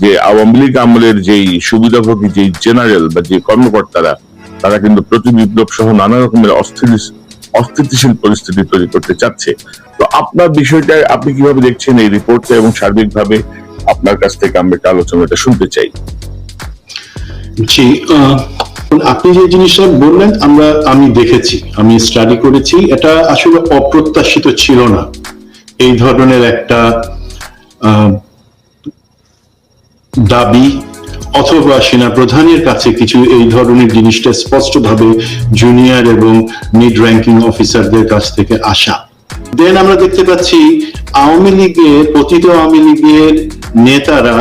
যে আওয়ামী লীগ আমলের যেই সুবিধাভোগী যেই জেনারেল বা যে কর্মকর্তারা, তারা কিন্তু প্রতি বিপ্লব সহ নানা রকমের অস্থির অস্থিতিশীল পরিস্থিতি তৈরি করতে চাচ্ছে। তো আপনার বিষয়টা আপনি কীভাবে দেখছেন এই রিপোর্টটা এবং সার্বিকভাবে আপনার কাছ থেকে আমরা একটা আলোচনাটা শুনতে চাই? জি আপনি যে জিনিসটা বললেন, আমরা, আমি দেখেছি, আমি স্টাডি করেছি, এটা আসলে অপ্রত্যাশিত ছিল না। এই ধরনের একটা দাবি, অথবা সেনা প্রধানের কাছে কিছু এই ধরনের জিনিসটা স্পষ্টভাবে জুনিয়র এবং মিড র্যাঙ্কিং অফিসারদের কাছ থেকে আসা। দেন আমরা দেখতে পাচ্ছি, আওয়ামী লীগের, পতিত আওয়ামী লীগের নেতারা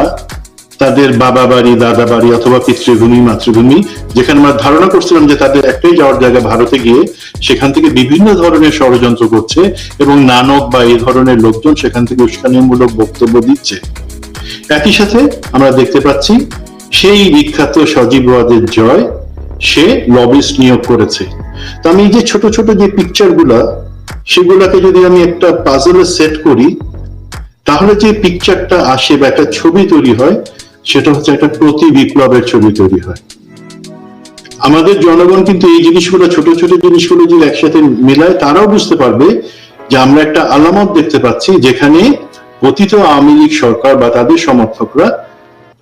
তাদের বাবা বাড়ি দাদা বাড়ি অথবা পিতৃভূমি, মাতৃভূমি, যেখানে আমরা ধারণা করছিলাম যে তাদের একটাই যাওয়ার জায়গা ভারতে গিয়ে সেখান থেকে বিভিন্ন ধরনের ষড়যন্ত্র করছে এবং নানক বা এই ধরনের লোকজন সেখান থেকে উস্কানিমূলক বক্তব্য দিচ্ছে। একই সাথে আমরা দেখতে পাচ্ছি, সেই বিখ্যাত সজীব ওয়াদের জয় সে লবিস্ট নিয়োগ করেছে। তো আমি যে ছোট ছোট যে পিকচারগুলা, সেগুলাকে যদি আমি একটা পাজলে সেট করি, তাহলে যে পিকচারটা আসে বা একটা ছবি তৈরি হয়, সেটা হচ্ছে একটা প্রতি বিপ্লবের ছবি তৈরি হয়। আমাদের জনগণ কিন্তু এই জিনিসগুলো, ছোট ছোট জিনিসগুলো যদি একসাথে মিলায়, তারাও বুঝতে পারবে যে আমরা একটা আলামত দেখতে পাচ্ছি যেখানে পতিত আওয়ামী লীগ সরকার বা তাদের সমর্থকরা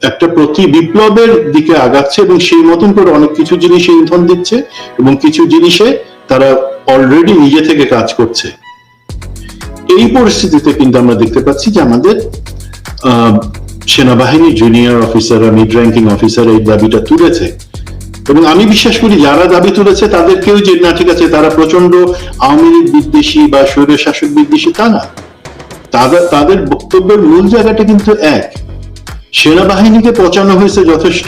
একটা প্রতি বিপ্লবের দিকে আগাচ্ছে এবং সেই মতন করে অনেক কিছু জিনিসে ইন্ধন দিচ্ছে এবং কিছু জিনিসে তারা অলরেডি নিজে থেকে কাজ করছে। এই পরিস্থিতিতে কিন্তু আমরা দেখতে পাচ্ছি যে আমাদের সেনাবাহিনী junior officer mid ranking officer এই দাবিটা তুলেছে। এবং আমি বিশ্বাস করি যারা দাবি তুলেছে তাদেরকেও যে, না, ঠিক আছে, তারা প্রচণ্ড আওয়ামী লীগ বিদ্বেষী বা স্বৈর শাসক বিদ্বেষী তা না। তাদের তাদের বক্তব্যের মূল জায়গাটা কিন্তু এক। সেনাবাহিনীকে পচানো হয়েছে যথেষ্ট।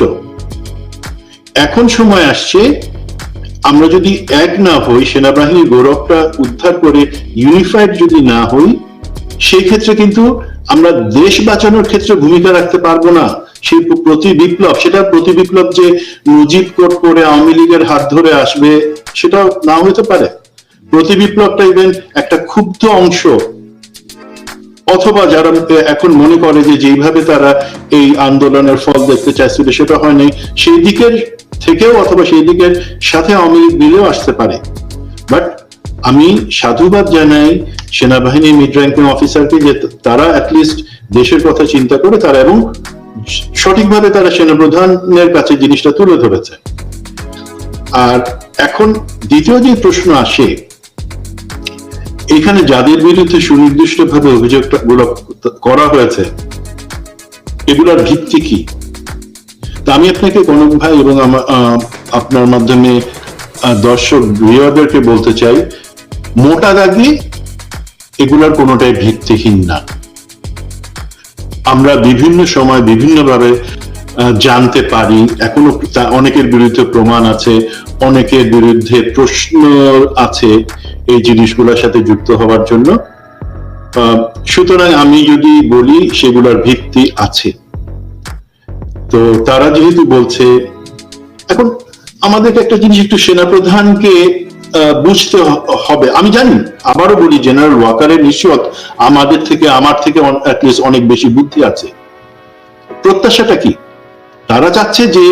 এখন সময় আসছে, আমরা যদি এক না হই, সেনাবাহিনীর গৌরবটা উদ্ধার করে ইউনিফাইড যদি না হই সেই ক্ষেত্রে কিন্তু আমরা দেশ বাঁচানোর ক্ষেত্রে ভূমিকা রাখতে পারব না। সেই প্রতি বিপ্লব সেটা প্রতি বিপ্লব যে মুজিব কোট করে আওয়ামী লীগের হাত ধরে আসবে সেটা না হতে পারে। প্রতি বিপ্লবটা ইভেন একটা ক্ষুব্ধ অংশ অথবা যারা এখন মনে করে যে যেইভাবে তারা এই আন্দোলনের ফল দেখতে চাইছিল, সেটা হয়নি। সেই দিকের থেকেও অথবা সেই দিকের সাথে লীগ মিলেও আসতে পারে। বাট আমি সাধুবাদ জানাই সেনাবাহিনীর মিড র্যাঙ্কিং অফিসারকে যে তারা অ্যাটলিস্ট দেশের কথা চিন্তা করে তারা এবং সঠিকভাবে তারা সেনাপ্রধানের কাছে জিনিসটা তুলে ধরেছে। আর এখন দ্বিতীয় যে প্রশ্ন আসে এখানে যাদের বিরুদ্ধে সুনির্দিষ্টভাবে অভিযোগটা গুলো করা হয়েছে, এগুলোর ভিত্তি কি? তা আমি আপনাকে কনক ভাই এবং আপনার মাধ্যমে দর্শক গৃহদেরকে বলতে চাই, মোটা দাগে এগুলার কোনোটাই ভিত্তিহীন না। আমরা বিভিন্ন সময় বিভিন্নভাবে জানতে পারি। এখনও অনেকের বিরুদ্ধে প্রমাণ আছে, অনেকের বিরুদ্ধে প্রশ্ন আছে এই জিনিসগুলোর সাথে যুক্ত হওয়ার জন্য। সুতরাং আমি যদি বলি, সেগুলোর ভিত্তি আছে। তো তারা যেহেতু বলছে, এখন আমাদেরকে একটা জিনিস একটু সেনাপ্রধানকে বুঝতে হবে। আমি জানি, আবারও বলি, জেনারেল ওয়াকারের নিশ্চয়ত আমাদের থেকে, আমার থেকে অনেক বেশি বুদ্ধি আছে। প্রত্যাশাটা কি? তারা চাচ্ছে যে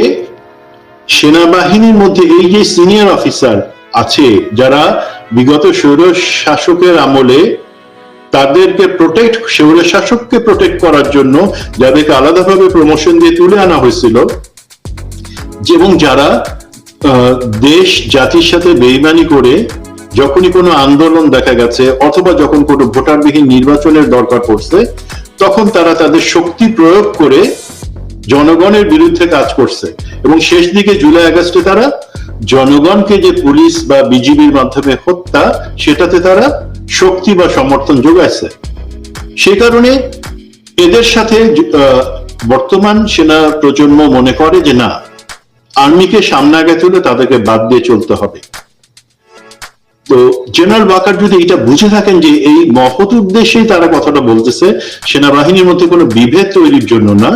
সেনাবাহিনীর মধ্যে এই যে সিনিয়র অফিসার আছে, যারা বিগত স্বৈর শাসকের আমলে তাদেরকে প্রোটেক্ট স্বৈর শাসককে প্রোটেক্ট করার জন্য যাদেরকে আলাদাভাবে প্রমোশন দিয়ে তুলে আনা হয়েছিল, এবং যারা দেশ, জাতির সাথে বেইমানি করে যখনই কোনো আন্দোলন দেখা গেছে, অথবা যখন কোনো ভোটারবিহীন নির্বাচনের দরকার পড়ছে, তখন তারা তাদের শক্তি প্রয়োগ করে জনগণের বিরুদ্ধে কাজ করছে। এবং শেষ দিকে জুলাই আগস্টে তারা জনগণকে যে পুলিশ বা বিজিবির মাধ্যমে হত্যা, সেটাতে তারা শক্তি বা সমর্থন যোগাইছে। সে কারণে এদের সাথে বর্তমান সেনা প্রজন্ম মনে করে যে না, আর্মিকে সামনে আগে তুলে তাদেরকে বাদ দিয়ে চলতে হবে। তো জেনারেল ওয়াকার যদি এটা বুঝে থাকেন যে এই মহৎ উদ্দেশ্যেই তারা কথাটা বলতেছে, সেনাবাহিনীর মধ্যে কোনো বিভেদ তৈরির জন্য না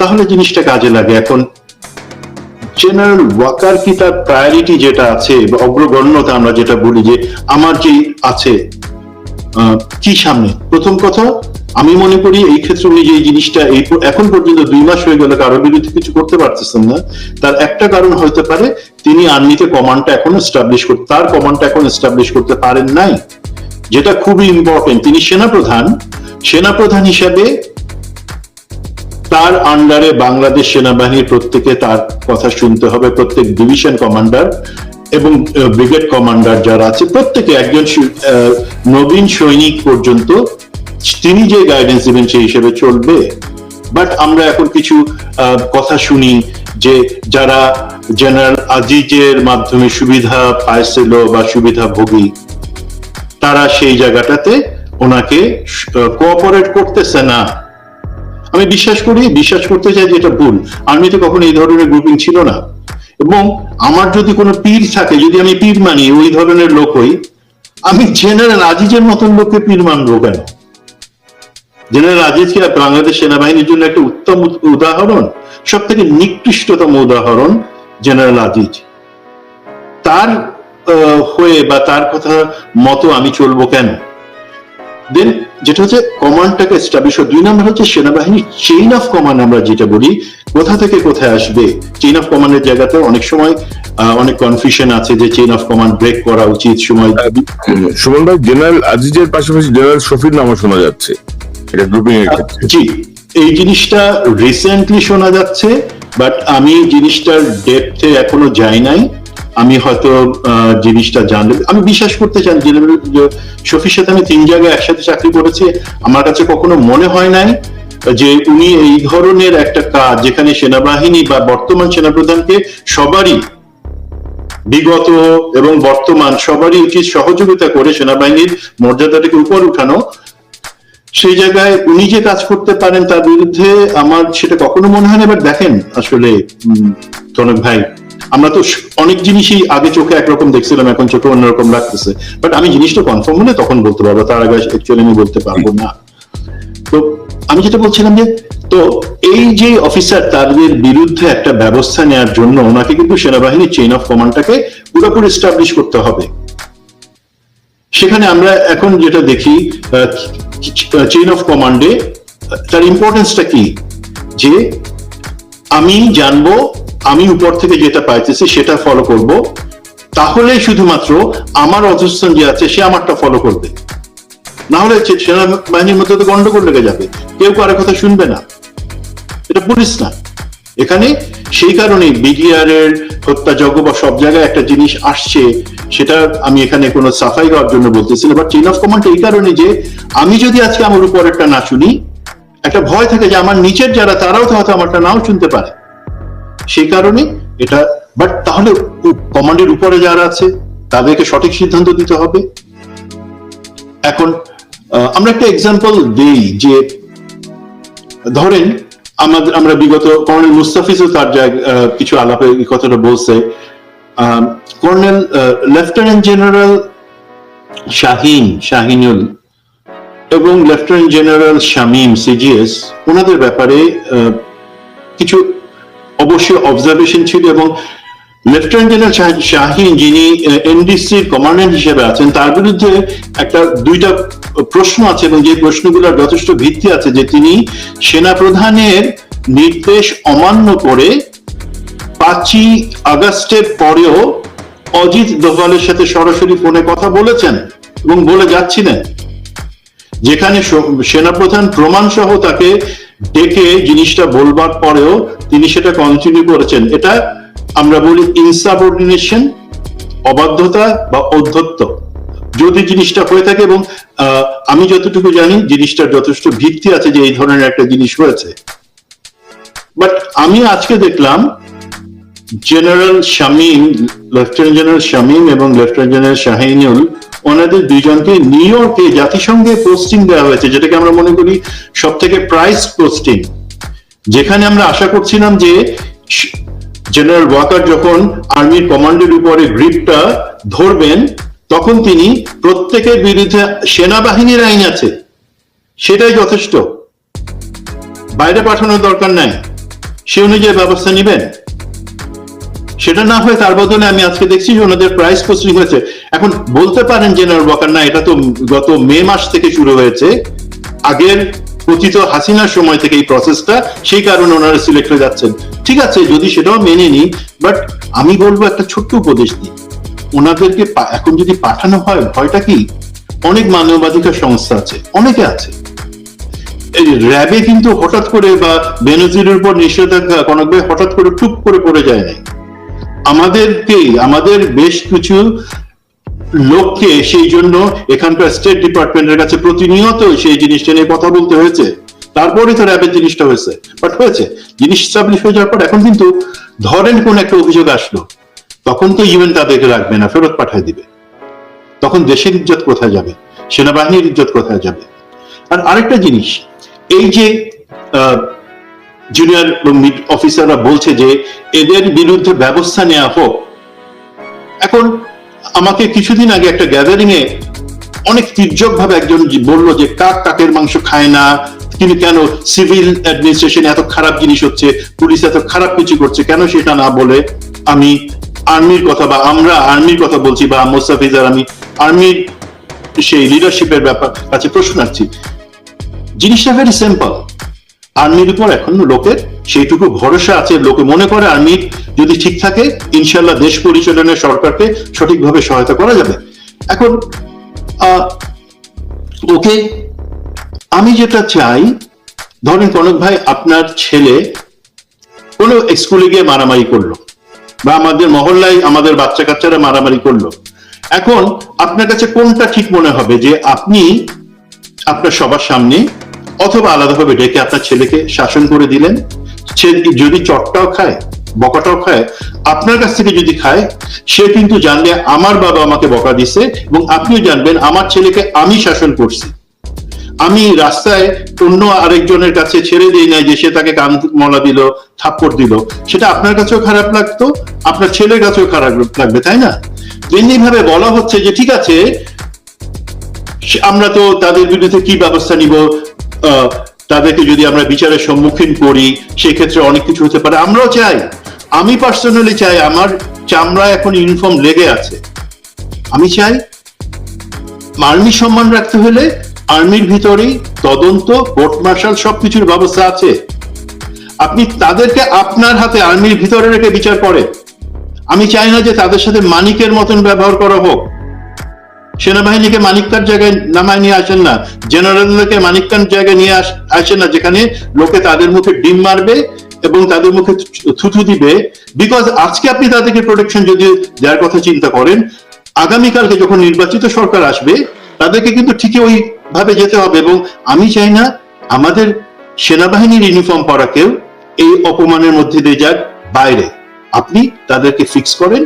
তাহলে জিনিসটা কাজে লাগে। এখন জেনারেল ওয়াকার কি তার প্রায়োরিটি যেটা আছে বা অগ্রগণ্যতা আমরা যেটা বলি যে আমার যে আছে কি সামনে? প্রথম কথা, আমি মনে করি এই ক্ষেত্রে উনি যে জিনিসটা এই এখন পর্যন্ত দুই মাস হয়ে গেল, কারোর বিরুদ্ধে কিছু করতে পারতেছেন না। তার একটা কারণ হতে পারে, তিনি আর্মিতে কমান্ডটা এখন এস্টাবলিশ করতে তার কমান্ডটা এখন এস্টাবলিশ করতে পারেন নাই। যেটা খুবই ইম্পর্টেন্ট তিনি সেনাপ্রধান। সেনাপ্রধান হিসাবে তার আন্ডারে বাংলাদেশ সেনাবাহিনীর প্রত্যেকে তার কথা শুনতে হবে, প্রত্যেক ডিভিশন কমান্ডার এবং ব্রিগেড কমান্ডার যারা আছে, প্রত্যেকে একজন নবীন সৈনিক পর্যন্ত তিনি যে গাইডেন্স দিবেন সেই হিসেবে চলবে। বাট আমরা এখন কিছু কথা শুনি যে যারা জেনারেল আজিজের মাধ্যমে সুবিধা পাইছিল বা সুবিধা ভোগী তারা সেই জায়গাটাতে ওনাকে কোঅপারেট করতেছে না। আমি বিশ্বাস করি, বিশ্বাস করতে চাই যে এটা ভুল। আর্মিতে কখনো এই ধরনের গ্রুপিং ছিল না। এবং আমার যদি কোনো পীর থাকে, যদি আমি পীর মানি, ওই ধরনের লোক হই, আমি জেনারেল আজিজের মতন লোককে পীর মানবো কেন? জেনারেল আজিজকে বাংলাদেশ সেনাবাহিনীর জন্য একটা উত্তম উদাহরণ সব থেকে নিকৃষ্টতম উদাহরণ জেনারেল আজিজ। তার হয়ে বা তার কথা মতো আমি চলবো কেন? দেন যেটা হচ্ছে কমান্ডটাকে এস্টাবলিশ দুই নম্বর হচ্ছে সেনাবাহিনীর চেইন অফ কমান্ড আমরা যেটা বলি কোথা থেকে কোথায় আসবে? চেইন অফ কমান্ডের জায়গাতে অনেক সময় অনেক কনফিউশন আছে যে চেইন অফ কমান্ড ব্রেক করা উচিত সময়। সুমন ভাই জেনারেল আজিজের পাশাপাশি জেনারেল শফির নামও শোনা যাচ্ছে। এটা গ্রুপিং এর ক্ষেত্রে। জি এই জিনিসটা রিসেন্টলি শোনা যাচ্ছে বাট আমি জিনিসটার ডেপথে এখনও যাই নাই। আমি হয়তো জিনিসটা জানলে, আমি বিশ্বাস করতে চাই জেনারেল শফির সাথে আমি তিন জায়গায় একসাথে চাকরি করেছি। আমার কাছে কখনো মনে হয় নাই যে উনি এই ধরনের একটা কাজ যেখানে সেনাবাহিনী বা বর্তমান সেনাপ্রধানকে সবারই বিগত এবং বর্তমান সবারই উচিত সহযোগিতা করে সেনাবাহিনীর মর্যাদাটাকে উপর উঠানো। সেই জায়গায় উনি যে কাজ করতে পারেন তার বিরুদ্ধে আমার সেটা কখনো মনে হয় না এবার দেখেন আসলে কনক ভাই আমরা তো অনেক জিনিসই আগে চোখে একরকম দেখছিলাম, এখন চোখে অন্যরকম লাগতেছে। বাট আমি জিনিসটা কনফার্ম হলে তখন বলতে পারব, তার আগে অ্যাকচুয়ালি আমি বলতে পারব না। তো আমি যেটা বলছিলাম যে, তো এই যে অফিসার তাদের বিরুদ্ধে একটা ব্যবস্থা নেওয়ার জন্য ওনাকে কিন্তু সেনাবাহিনীর চেইন অফ কমান্ডটাকে পুরোপুরি এস্টাবলিশ করতে হবে। সেখানে আমরা এখন যেটা দেখি চেইন অফ কমান্ডে তার ইম্পর্টেন্সটা কি? যে আমি জানব আমি উপর থেকে যেটা পাইতেছি সেটা ফলো করব। তাহলে শুধুমাত্র আমার অধস্থান যে আছে সে আমারটা ফলো করবে। না হলে সেনাবাহিনীর মধ্যে তো গন্ডগোল লেগে যাবে। কেউ কারও কথা শুনবে না। এটা পুলিশ না। এখানে সেই কারণে বিডিআর এর হত্যাযজ্ঞ বা সব জায়গায় একটা জিনিস আসছে, সেটা আমি এখানে কোনো সাফাই দেওয়ার জন্য বলতেছি না। বাট চেইন অফ কমান্ড এই কারণে যে আমি যদি আজকে আমার উপর একটা না শুনি, একটা ভয় থাকে যে আমার নিচের যারা, তারাও তো হয়তো আমারটা নাও শুনতে পারে। সেই কারণে এটা বাট তাহলে কমান্ডের উপরে যারা আছে, তাদেরকে সঠিক সিদ্ধান্ত দিতে হবে। এখন আমরা একটা এক্সাম্পল দেই যে, ধরেন, আমাদের, আমরা বিগত কর্নেল মুস্তাফিজও তার কিছু আলাপে কথাটা বলছে। Colonel lieutenant general Shahin, Shahinul এবং লেফটেন্যান্ট জেনারেল শামীম সিজিএস ওনাদের ব্যাপারে কিছু অবশ্যই অবজারভেশন ছিল এবং লেফটেন্যান্ট জেনারেল শাহিন যিনি এনডিসির কমান্ড্যান্ট হিসেবে আছেন, তার বিরুদ্ধে একটা, দুইটা প্রশ্ন আছে এবং যে প্রশ্নগুলোর যথেষ্ট ভিত্তি আছে যে তিনি সেনা প্রধানের নির্দেশ অমান্য করে পাঁচই আগস্টের পরেও অজিত দোভালের সাথে সরাসরি ফোনে কথা বলেছেন এবং বলে যাচ্ছিলেন। যেখানে সেনাপ্রধান প্রমাণ সহ তাকে ডেকে জিনিসটা বলবার পরেও তিনি সেটা কন্টিনিউ করেছেন। এটা আমরা বলি ইনসাবঅর্ডিনেশন অবাধ্যতা বা অধ্যত্ব যদি জিনিসটা হয়ে থাকে এবং আমি যতটুকু জানি জিনিসটার যথেষ্ট ভিত্তি আছে যে এই ধরনের একটা জিনিস হয়েছে। বাট আমি আজকে দেখলাম general Shamim, lieutenant general Shamim এবং লেফটেন্যান্ট জেনারেল শাহিনুল, ওনাদের দুইজনকে নিউ ইয়র্কে জাতিসংঘে পোস্টিং দেওয়া হয়েছে, যেটাকে আমরা মনে করি সব থেকে প্রাইস পোস্টিং যেখানে আমরা আশা করছিলাম যে জেনারেল ওয়াকার যখন আর্মির কমান্ডের উপরে গ্রিপটা ধরবেন, তখন তিনি প্রত্যেকের বিরুদ্ধে সেনাবাহিনীর আইন আছে। সেটাই যথেষ্ট। বাইরে পাঠানোর দরকার নাই। সে অনুযায়ী ব্যবস্থা নেবেন। সেটা না হয় তার বদলে আমি আজকে দেখছি যে ওনাদের প্রাইস পোস্টিং হয়েছে। এখন বলতে পারেন জেনারেল ওয়াকার না, এটা তো গত মে মাস থেকে শুরু হয়েছে। আগের কথিত হাসিনার সময় থেকে এই প্রসেসটা সেই কারণে ওনারা সিলেক্ট হয়ে যাচ্ছেন। ঠিক আছে, যদি সেটাও মেনে নিই বাট আমি বলব একটা ছোট্ট উপদেশ দিই। ওনাদেরকে এখন যদি পাঠানো হয়, ভয়টা কি? অনেক মানবাধিকার সংস্থা আছে, অনেকে আছে। র্যাবে কিন্তু হঠাৎ করে বা বেনজিরের উপর নিষেধাজ্ঞা কনকভাবে হঠাৎ করে টুপ করে পড়ে যায় নাই। আমাদেরকে, আমাদের বেশ কিছু লোককে সেই জন্য এখানকার স্টেট ডিপার্টমেন্টের কাছে প্রতিনিয়ত সেই জিনিসটা নিয়ে কথা বলতে হয়েছে। তারপরে তো র্যাবের জিনিসটা হয়েছে। বাট হয়েছে। জিনিস স্টাবলিশ হয়ে যাওয়ার পর এখন কিন্তু ধরেন কোন একটা অভিযোগ আসলো, তখন তো ইভেন তাদেরকে রাখবে না, ফেরত পাঠিয়ে দিবে। তখন দেশের ইজ্জত কোথায় যাবে? সেনাবাহিনীর ইজ্জত কোথায় যাবে? আর আরেকটা জিনিস, এই যে জুনিয়র অফিসাররা বলছে যে এদের বিরুদ্ধে ব্যবস্থা নেওয়া হোক। এখন আমাকে কিছুদিন আগে একটা গ্যাদারিং এ অনেক তির্যক ভাবে একজন বলল যে কাক কাকের মাংস খায় না কিন্তু কেন সিভিল অ্যাডমিনিস্ট্রেশন এত খারাপ জিনিস হচ্ছে, পুলিশ এত খারাপ কিছু করছে, কেন সেটা না বলে? আমি আর্মির কথা বা আমরা আর্মির কথা বলছি বা মোস্তাফিজার আমি আর্মির সেই লিডারশিপের ব্যাপার কাছে প্রশ্ন রাখছি। জিনিসটা ভেরি সিম্পল আর্মির উপর এখন লোকের সেইটুকু ভরসা আছে, লোকে মনে করে আর্মি যদি ঠিক থাকে ইনশাল্লাহ দেশ পরিচালনায় সরকারকে সঠিকভাবে সহায়তা করা যাবে। এখন ওকে, আমি যেটা চাই, ধরেন কনক ভাই, আপনার ছেলে কোনো স্কুলে গিয়ে মারামারি করল বা আমাদের মহল্লায় আমাদের বাচ্চা কাচ্চারা মারামারি করল। এখন আপনার কাছে কোনটা ঠিক মনে হবে যে আপনি আপনার সবার সামনে অথবা আলাদাভাবে ডেকে আপনার ছেলেকে শাসন করে দিলেন। সে যদি চটটাও খায়, বকাটাও খায়, আপনার কাছ থেকে যদি খায়, সে কিন্তু জানবে আমার বাবা আমাকে বকা দিছে এবং আপনিও জানবেন আমার ছেলেকে আমি শাসন করছি। আমি রাস্তায় অন্য আরেকজনের কাছে ছেড়ে দিই নাই যে সে তাকে কান মলা দিল, থাপ্পড় দিল। সেটা আপনার কাছেও খারাপ লাগতো, আপনার ছেলের কাছেও খারাপ লাগবে, তাই না? তেমনি ভাবে বলা হচ্ছে যে, ঠিক আছে, আমরা তো তাদের বিরুদ্ধে কি ব্যবস্থা নিব? তাদেরকে যদি আমরা বিচারের সম্মুখীন করি, সেক্ষেত্রে অনেক কিছু হতে পারে। আমরাও চাই। আমি পার্সোনালি চাই, আমার চামড়া এখন ইউনিফর্ম লেগে আছে। আমি চাই আর্মি সম্মান রাখতে হলে আর্মির ভিতরেই তদন্ত কোর্ট মার্শাল সবকিছুর ব্যবস্থা আছে। আপনি তাদেরকে আপনার হাতে আর্মির ভিতরে রেখে বিচার করে আমি চাই না যে তাদের সাথে মানিকের মতন ব্যবহার করা হোক। সেনাবাহিনীকে মানিককার জায়গায় নামায় নিয়ে আসেন না। জেনারেলকে মানিককার জায়গায় নিয়ে আসেন না, যেখানে লোকে তাদের মুখে ডিম মারবে এবং তাদের মুখে থুথু দিবে। বিকজ আজকে আপনি তাদেরকে প্রোটেকশন যদি দেওয়ার কথা চিন্তা করেন, আগামীকালকে যখন নির্বাচিত সরকার আসবে, তাদেরকে কিন্তু ঠিকই ওই ভাবে যেতে হবে এবং আমি চাই না আমাদের সেনাবাহিনীর ইউনিফর্ম পরা কেউ এই অপমানের মধ্যে দিয়ে যাক বাইরে। আপনি তাদেরকে ফিক্স করেন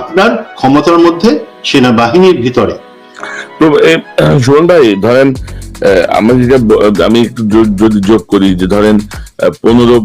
আপনার ক্ষমতার মধ্যে সেনাবাহিনীর ভিতরে। তো সুমন ভাই ধরেন আমি যেটা আমি একটু যদি যোগ করি যে ধরেন পনেরো